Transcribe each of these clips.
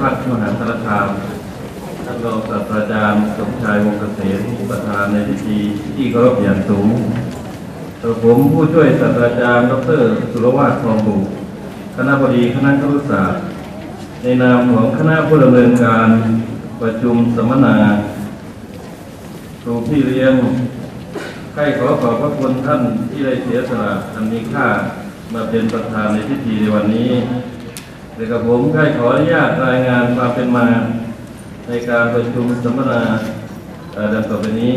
ยาลัยราชภัฏมหาสารคามท่านรองศาสตราจารย์สมชายวงเกษมประธานในพิธีที่เคารพอย่างสูงตัวผมผู้ช่วยศาสตราจารย์ ดร สุรวาททองบุตรคณะบดีคณะครุศาสตร์ในนามของคณะผู้ดำเนินการประชุมสัมมนาครูพี่เลี้ยงใครขอขอบพระคุณท่านที่ได้เสียสละอันมีค่ามาเป็นประธานในพิธีในวันนี้ เด็กกับผมใครขออนุญาตรายงานความเป็นมาในการประชุมสัมมนาดังต่อไปนี้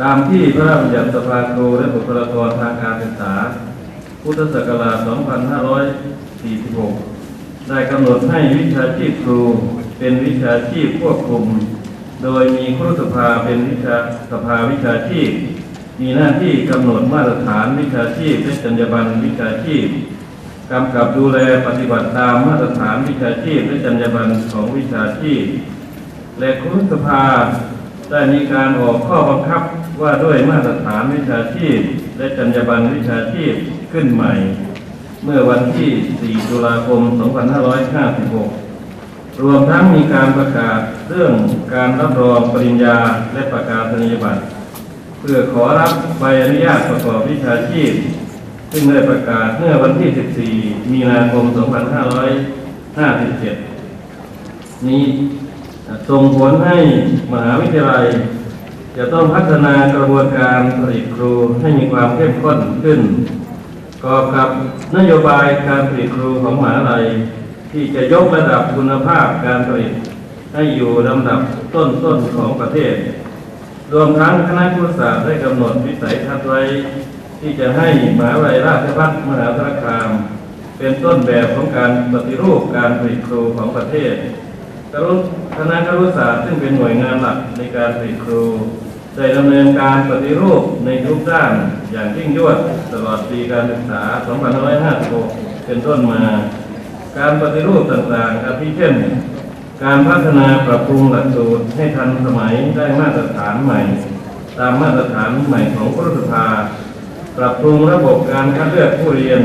ตามที่พระราชบัญญัติสภาครูและบุคลากรทางการศึกษา พุทธศักราช 2546 ได้กำหนดให้วิชาชีพครูเป็นวิชาชีพควบคุม โดยมีครุสภาเป็นวิชาสภาวิชาชีพ มีหน้าที่กำหนดมาตรฐานวิชาชีพและจรรยาบรรณวิชาชีพ กำกับดูแลปฏิบัติตามมาตรฐานวิชาชีพและจรรยาบรรณของวิชาชีพ และครุสภาได้มีการออกข้อบังคับว่าด้วยมาตรฐานวิชาชีพ และจรรยาบรรณวิชาชีพขึ้นใหม่ เมื่อวันที่ 4 ตุลาคม 2556 รวมทั้งมีการประกาศเรื่องการรับรองปริญญาและประกาศนียบัตรเพื่อขอรับใบอนุญาตประกอบวิชาชีพ ซึ่งได้ประกาศเมื่อวันที่ 14 มีนาคม 2557 นี้ส่งผลให้มหาวิทยาลัย จะต้องพัฒนากระบวนการผลิตครูให้มีความเข้มข้นขึ้นกอบกับนโยบายการผลิตครูของมหาลัย ที่จะยกระดับคุณภาพการผลิต ให้อยู่ลำดับต้นๆของประเทศ รวมทั้งคณะครุศาสตร์ได้กำหนดวิสัยทัศน์ไว้ ที่จะให้มหาวิทยาลัยราชภัฏมหาสารคาม เป็นต้นแบบของการปฏิรูปการผลิตครูของประเทศคณะคณะครุศาสตร์ซึ่งเป็นหน่วยงานหลักในการผลิตครูได้ดำเนินการปฏิรูปในทุกด้านอย่างยิ่งยวดตลอดปีการศึกษา 2556 เป็นต้นมา การปฏิรูปต่างๆอาทิเช่น การพัฒนาปรับปรุงหลักสูตรให้ทันสมัยได้มาตรฐานใหม่ ตามมาตรฐานใหม่ของรัฐสภา ปรับปรุงระบบการคัดเลือกผู้เรียน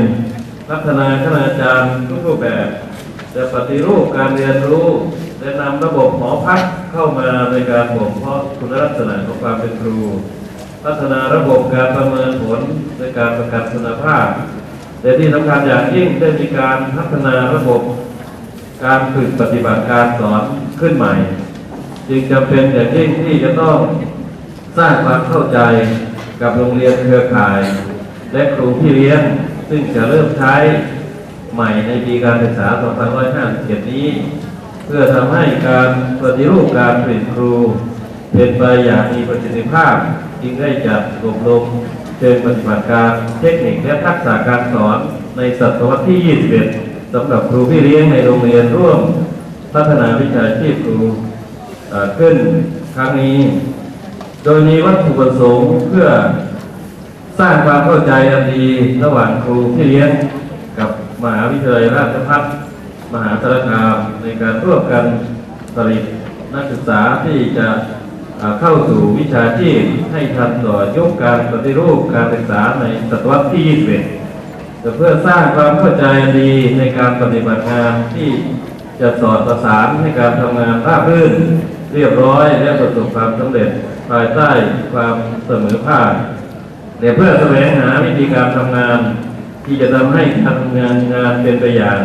พัฒนาคณาจารย์ทุกรูปแบบ จะปฏิรูปการเรียนรู้ และนำระบบหอพักเข้ามาในการบ่มเพาะคุณลักษณะของความเป็นครู พัฒนาระบบการประเมินผลในการประกันคุณภาพแต่ที่สำคัญอย่างยิ่งได้มีการพัฒนาระบบการฝึกปฏิบัติการสอนขึ้นใหม่ จึงจำเป็นอย่างยิ่งที่จะต้องสร้างความเข้าใจ กับโรงเรียนเครือข่าย และครูพี่เลี้ยง ซึ่งจะเริ่มใช้ใหม่ในปีการศึกษา 2557 นี้ เพื่อทำให้การปฏิรูปการผลิตครู เป็นไปอย่างมีประสิทธิภาพจึงได้จัดอบรมเชิงปฏิบัติการเทคนิคและทักษะการสอนในศตวรรษที่ 21 สำหรับครูพี่เลี้ยงในโรงเรียนร่วม พัฒนาวิชาชีพครูขึ้นครั้งนี้ ดยมีวัตถุประสงค์เพื่อสร้างความเข้าใจอันดีระหว่างครูพี่เลี้ยงกับมหาวิทยาลัยราชภัฏมหาสารคามในการร่วมกันผลิตนักศึกษาที่จะเข้าสู่วิชาชีพให้ทันต่อยุคการปฏิรูปการศึกษาในศตวรรษที่ 21 เพื่อสร้างความเข้าใจดีในการปฏิบัติงานที่จะสอดประสานให้การทำงานราบรื่น เรียบร้อยและประสบความสำเร็จ ภายใต้ความเสมอภาคและเพื่อแสวงหาวิธีการทำงาน ที่จะทำให้ทำงานงานเป็นไปอย่าง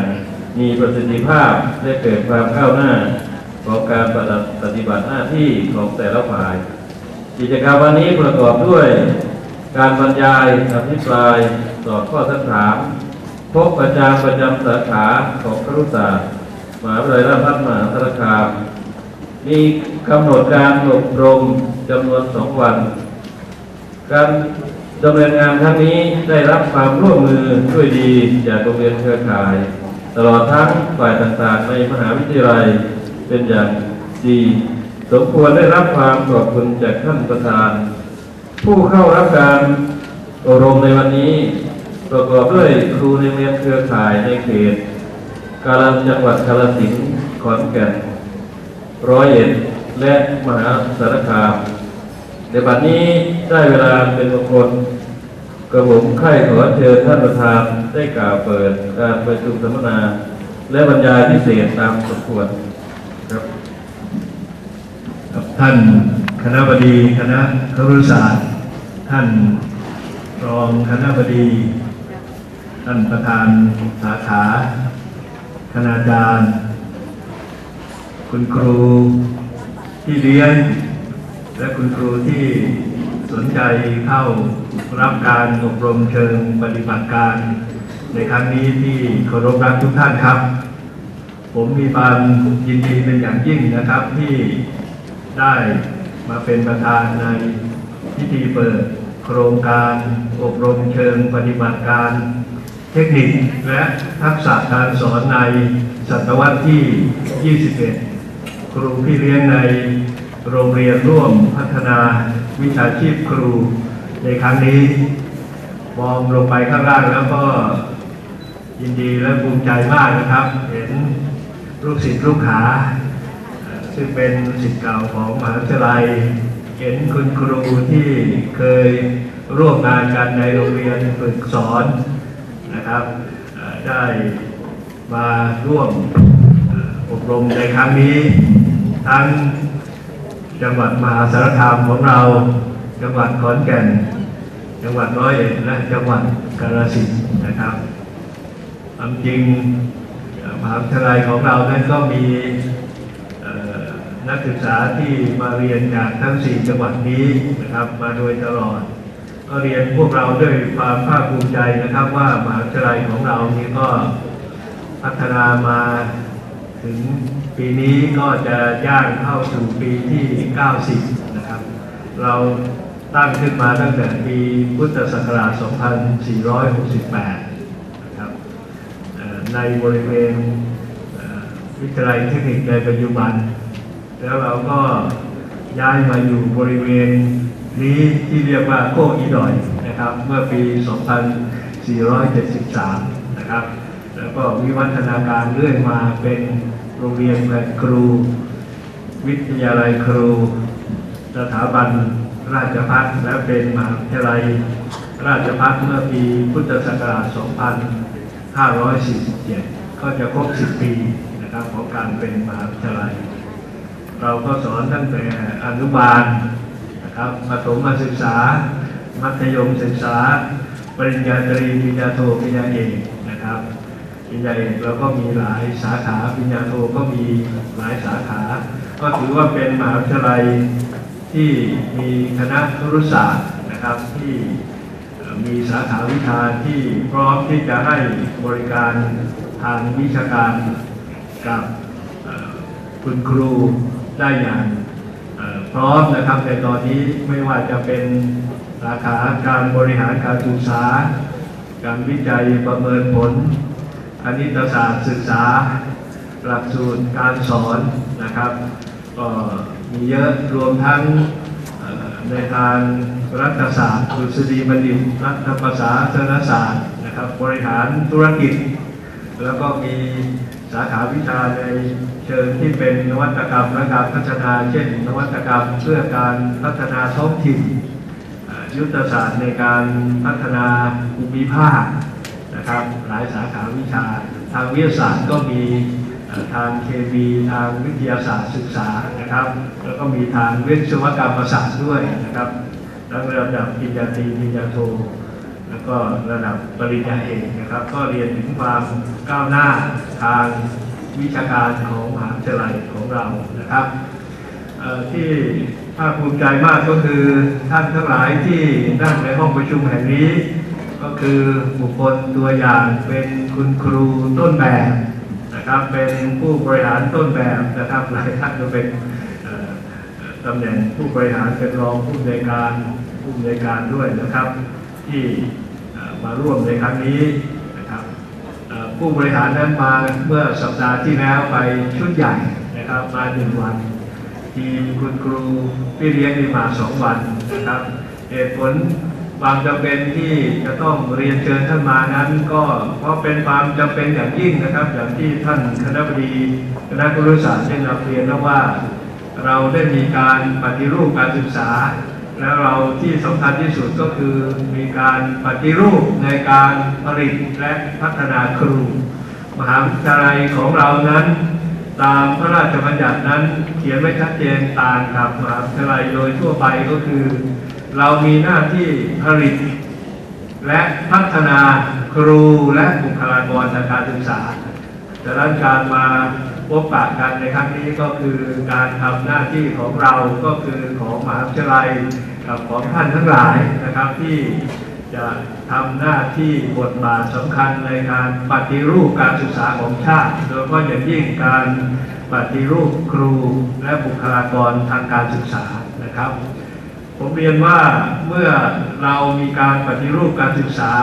มีประสิทธิภาพและเกิดความก้าวหน้าของการปฏิบัติหน้าที่ของแต่ละฝ่าย กิจกรรมวันนี้ประกอบด้วยการบรรยายอภิปรายตอบข้อสักถามพบอาจาประจำสาขาของครุศาสตร์มหาวิทยาลัยราชภัฏมหาสารคามมีกำหนดการอบรม จำนวนสองวัน การดำเนินงานครั้งนี้ได้รับความร่วมมือด้วยดีจากโรงเรียนเครือข่าย ตลอดทั้งฝ่ายต่างๆ ในมหาวิทยาลัยเป็นอย่างดีสมควรได้รับความขอบคุณจากท่านประธาน ผู้เข้ารับการอบรมในวันนี้ ประกอบด้วยครูในโรงเรียนเครือข่ายในเขต กาลจังหวัดกาฬสินขอนแก่นร้อยเอ็ด และมหาสารคามในบัดนี้ได้เวลาเป็นมงคลกระผมใคร่ขอเชิญท่านประธานได้กล่าวเปิดการประชุมสัมมนา และบรรยายพิเศษตามสมควรครับครับท่านคณะบดีคณะครุศาสตร์ ท่านรองคณะบดี ท่านประธานสาขาคณาจารย์ คุณครู ที่เรียน และคุณครูที่สนใจเข้ารับการอบรมเชิงปฏิบัติการในครั้งนี้ที่เคารพรักทุกท่านครับ ผมมีความยินดีเป็นอย่างยิ่งนะครับที่ได้มาเป็นประธานในพิธีเปิดโครงการอบรมเชิงปฏิบัติการ เทคนิคและทักษะการสอนในศตวรรษที่ 21 ครูพี่เลี้ยงในโรงเรียนร่วมพัฒนาวิชาชีพครูในครั้งนี้มองลงไปข้างล่างแล้วก็ยินดีและภูมิใจมากนะครับ เห็นลูกศิษย์ลูกหา ซึ่งเป็นศิษย์เก่าของมหาวิทยาลัย เห็นคุณครูที่เคยร่วมงานกันในโรงเรียนฝึกสอนนะครับได้มาร่วมอบรมในครั้งนี้ ทั้งจังหวัดมหาสารคามของเรา จังหวัดขอนแก่น จังหวัดร้อยเอ็ดและจังหวัดกาฬสินธุ์นะครับความจริงมหาวิทยาลัยของเรานั้นก็มีนักศึกษาที่มาเรียนจากทั้ง 4 จังหวัดนี้นะครับ มาโดยตลอด ก็เรียนพวกเราด้วยความภาคภูมิใจนะครับ ว่ามหาวิทยาลัยของเรานี้ก็พัฒนามา ถึงปีนี้ก็จะย่างเข้าสู่ปีที่ 90 นะครับ เราตั้งขึ้นมาตั้งแต่ปีพุทธศักราช 2468 นะครับในบริเวณวิทยาลัยเทคนิคในปัจจุบัน แล้วเราก็ย้ายมาอยู่บริเวณนี้ที่เรียกว่าโคกอีดอยนะครับ เมื่อปี 2473 นะครับ ก็วิวัฒนาการเรื่อยมาเป็นโรงเรียนแผนครู วิทยาลัยครู สถาบันราชพัฒและเป็นมหาวิทยาลัยราชพัฒเมื่อปีพุทธศักราช 2547 ก็จะครบ 10 ปีนะครับของการเป็นมหาวิทยาลัย เราก็สอนตั้งแต่อนุบาลนะครับประถมศึกษา มัธยมศึกษา ปริญญาตรีปริญญาโทปริญญาเอก ริญญาเอกเราก็มีหลายสาขาปริญญาโทก็มีหลายสาขา ก็ถือว่าเป็นมหาวิทยาลัยที่มีคณะครุศาสตร์นะครับที่มีสาขาวิชาที่พร้อมที่จะให้บริการทางวิชาการกับคุณครูได้อย่างพร้อมนะครับในตอนนี้ไม่ว่าจะเป็นสาขาการบริหารการศึกษา การวิจัยประเมินผล คณิตศาสตร์ศึกษา หลักสูตรการสอนนะครับก็มีเยอะรวมทั้งในทางรัฐศาสตร์ดุษฎีบัณฑิตรัฐภาษาศาสนศาสตร์นะครับบริหารธุรกิจ แล้วก็มีสาขาวิชาในเชิงที่เป็นนวัตกรรมและการพัฒนา เช่น นวัตกรรมเพื่อการพัฒนาท้องถิ่นยุทธศาสตร์ในการพัฒนาภูมิภาค นะครับ หลายสาขาวิชา ทางวิทยาศาสตร์ก็มีทางเคมีทางวิทยาศาสตร์ศึกษานะครับ แล้วก็มีทางวิศวกรรมศาสตร์ด้วยนะครับทั้งระดับปริญญาตรีปริญญาโท แล้วก็ระดับปริญญาเอกนะครับ ก็เรียนถึงความก้าวหน้าทางวิชาการของมหาวิทยาลัยของเรานะครับที่ภาคภูมิใจมากก็คือท่านทั้งหลายที่นั่งในห้องประชุมแห่งนี้ ก็คือบุคคลตัวอย่างเป็นคุณครูต้นแบบนะครับ เป็นผู้บริหารต้นแบบนะครับหลายท่านก็เป็นตำแหน่งผู้บริหารเป็นรองผู้อำนการผู้อำนการด้วยนะครับ ที่มาร่วมในครั้งนี้นะครับผู้บริหารนั้นมาเมื่อสัปดาห์ที่แล้วไปชุดใหญ่นะครับมาหนึ่งวันทีมคุณครูพี่เลี้ยงนี่มาสองวันนะครับเหตุผล ความจำเป็นที่จะต้องเรียนเชิญท่านมานั้น ก็เพราะเป็นความจำเป็นอย่างยิ่งนะครับ อย่างที่ท่านคณะบดีคณะครุศาสตร์ได้นำเรียนแล้วว่า เราได้มีการปฏิรูปการศึกษา แล้วเราที่สำคัญที่สุดก็คือมีการปฏิรูปในการผลิตและพัฒนาครู มหาวิทยาลัยของเรานั้น ตามพระราชบัญญัตินั้นเขียนไว้ชัดเจนต่างกับมหาวิทยาลัยโดยทั่วไปก็คือ เรามีหน้าที่ผลิต และพัฒนาครูและบุคลากรทางการศึกษาดังนั้นการมาพบปะกันในครั้งนี้ก็คือการทำหน้าที่ของเราก็คือของมหาวิทยาลัยกับของท่านทั้งหลายนะครับที่จะทำหน้าที่บทบาทสำคัญในการปฏิรูปการศึกษาของชาติ โดยเฉพาะอย่างยิ่งการปฏิรูปครูและบุคลากรทางการศึกษานะครับ ผมเรียนว่าเมื่อเรามีการปฏิรูปการศึกษา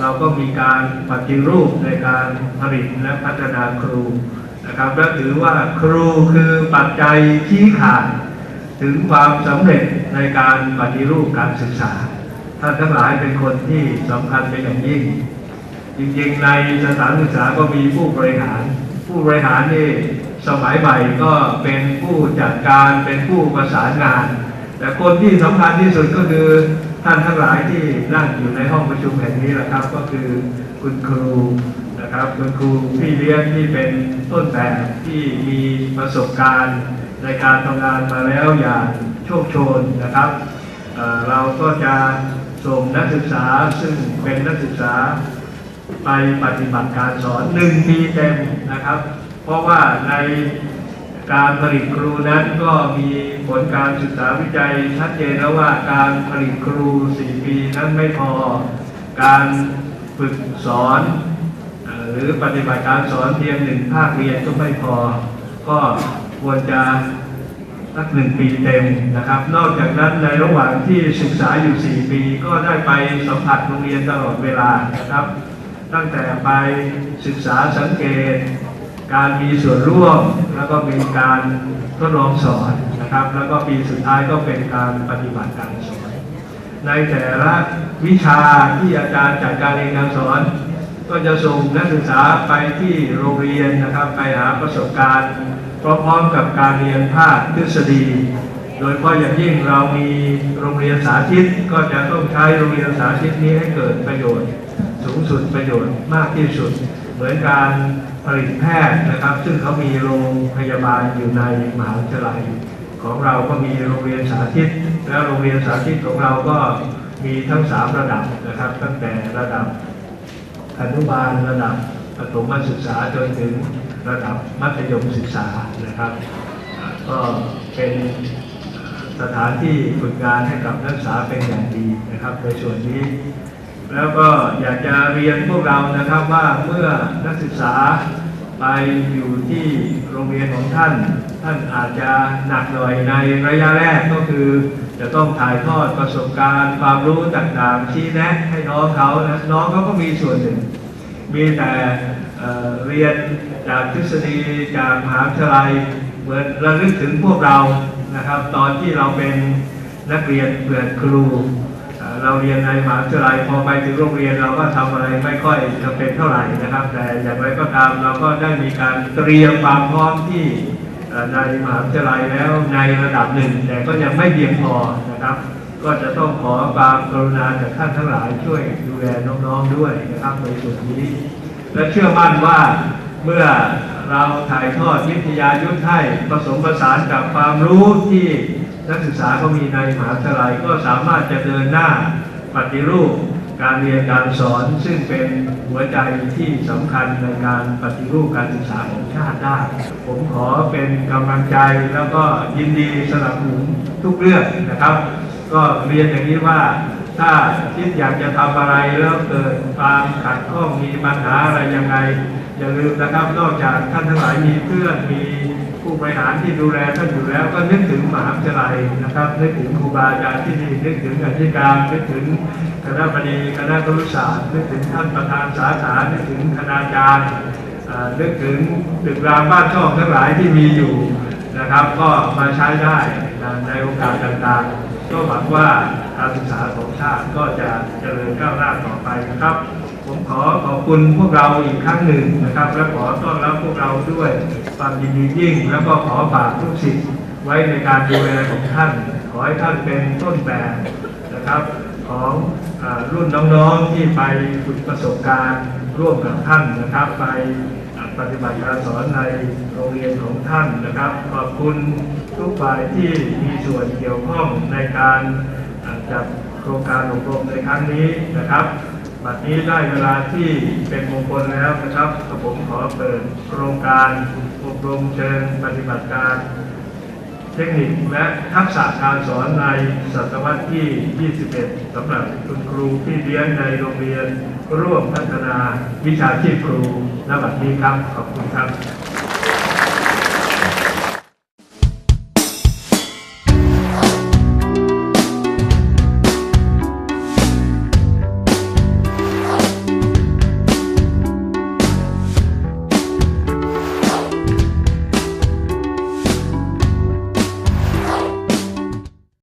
เราก็มีการปฏิรูปในการผลิตและพัฒนาครูนะครับและถือว่าครูคือปัจจัยชี้ขาดถึงความสำเร็จในการปฏิรูปการศึกษา ท่านทั้งหลายเป็นคนที่สำคัญเป็นอย่างยิ่ง จริงๆในสถานศึกษาก็มีผู้บริหาร ผู้บริหารนี่สมัยใหม่ก็เป็นผู้จัดการเป็นผู้ประสานงาน แต่คนที่สำคัญที่สุดก็คือท่านทั้งหลายที่นั่งอยู่ในห้องประชุมแห่งนี้แหละครับ ก็คือคุณครูนะครับคุณครูพี่เลี้ยงที่เป็นต้นแบบที่มีประสบการณ์ในการทำงานมาแล้วอย่างโชคโชนนะครับเเราก็จะส่งนักศึกษาซึ่งเป็นนักศึกษาไปปฏิบัติการสอนหนึ่งปีเต็มนะครับ เพราะว่าใน การผลิตครูนั้นก็มีผลการศึกษาวิจัยชัดเจนแล้วว่าการผลิตครู 4 ปีนั้นไม่พอ การฝึกสอนหรือปฏิบัติการสอนเพียงหนึ่งภาคเรียนก็ไม่พอ ก็ควรจะสักหนึ่งปีเต็มนะครับ นอกจากนั้นในระหว่างที่ศึกษาอยู่ 4 ปี ก็ได้ไปสัมผัสโรงเรียนตลอดเวลานะครับ ตั้งแต่ไปศึกษาสังเกต การมีส่วนร่วมแล้วก็มีการทดลองสอนนะครับ แล้วก็ปีสุดท้ายก็เป็นการปฏิบัติการสอนในแต่ละวิชาที่อาจารย์จัดการเรียนการสอน ก็จะส่งนักศึกษาไปที่โรงเรียนนะครับ ไปหาประสบการณ์พร้อมๆกับการเรียนภาคทฤษฎี โดยเฉพาะอย่างยิ่งเรามีโรงเรียนสาธิต ก็จะต้องใช้โรงเรียนสาธิตนี้ให้เกิดประโยชน์ สูงสุดประโยชน์มากที่สุด มือนการผลิตแพทย์นะครับ ซึ่งเขามีโรงพยาบาลอยู่ในมหาวิทยาลัย ของเราก็มีโรงเรียนสาธิต และโรงเรียนสาธิตของเราก็มีทั้งสามระดับนะครับ ตั้งแต่ระดับอนุบาลระดับประถมศึกษาจนถึงระดับมัธยมศึกษานะครับ ก็เป็นสถานที่ฝึกงานให้กับนักศึกษาเป็นอย่างดีนะครับ ในส่วนนี้ แล้วก็อยากจะเรียนพวกเรานะครับว่าเมื่อนักศึกษาไปอยู่ที่โรงเรียนของท่าน ท่านอาจจะหนักหน่อยในระยะแรกก็คือ จะต้องถ่ายทอดประสบการณ์ความรู้ต่างๆชี้แนะให้น้องเขานะน้องเขาก็มีส่วนหนึ่ง มีแต่เเรียนจากทฤษฎีจากมหาวิทยาลัยเหมือนระลึกถึงพวกเรานะครับ ตอนที่เราเป็นนักเรียนเพื่อนครู เราเรียนในมหาวิทยาลัยพอไปถึงโรงเรียนเราก็ทำอะไรไม่ค่อยจำเป็นเท่าไหร่นะครับ แต่อย่างไรก็ตามเราก็ได้มีการเตรียมความพร้อมที่ในมหาวิทยาลัยแล้วในระดับหนึ่ง แต่ก็ยังไม่เพียงพอนะครับ ก็จะต้องขอความกรุณาจากท่านทั้งหลายช่วยดูแลน้องๆด้วยนะครับในส่วนนี้ และเชื่อมั่นว่าเมื่อเราถ่ายทอดวิทยายุทธให้ผสมผสานกับความรู้ที่ นักศึกษาก็มีในมหาวิทยาลัยก็สามารถจะเดินหน้าปฏิรูปการเรียนการสอนซึ่งเป็นหัวใจที่สำคัญในการปฏิรูปการศึกษาของชาติได้ ผมขอเป็นกำลังใจแล้วก็ยินดีสนับสนุนทุกเรื่องนะครับ ก็เรียนอย่างนี้ว่าถ้าคิดอยากจะทำอะไรแล้วเกิดความขัดข้องมีปัญหาอะไรยังไง อย่าลืมนะครับ นอกจากท่านทั้งหลายมีเพื่อนมี ผู้บริหารที่ดูแลท่านอยู่แล้ว ก็นึกถึงมหาวิทยาลัยนะครับนึกถึงครูบาอาจารย์ที่นี่นึกถึงอธิการนึกถึงคณะบดีคณะครุศาสตร์นึกถึงท่านประธานสาขานึกถึงคณาจารย์นึกถึงตึกรามบ้านช่องทั้งหลายที่มีอยู่นะครับ ก็มาใช้ได้ในโอกาสต่างๆ ก็หวังว่าการศึกษาของชาติก็จะเจริญก้าวหน้าต่อไปนะครับ ผมขอขอบคุณพวกเราอีกครั้งหนึ่งนะครับ และขอต้อนรับพวกเราด้วยความยินดียิ่ง แล้วก็ขอฝากทุกสิ่งไว้ในการดูแลของท่าน ขอให้ท่านเป็นต้นแบบนะครับของอรุ่นน้องๆที่ไปฝึกประสบการณ์ร่วมกับท่านนะครับ ไปปฏิบัติการสอนในโรงเรียนของท่านนะครับ ขอบคุณทุกฝ่ายที่มีส่วนเกี่ยวข้องในการจัดโครงการอบรมในครั้งนี้นะครับ บัดนี้ได้เวลาที่เป็นมงคลแล้วนะครับกับผมขอเปิดโครงการอบรมเชิญปฏิบัติการ เทคนิคและทักษะการสอนในศตวรรษที่ 21สำหรับคุณครูที่เลี้ยงในโรงเรียน ร่วมพัฒนาวิชาชีพครูณบัดนี้ครับ ขอบคุณครับ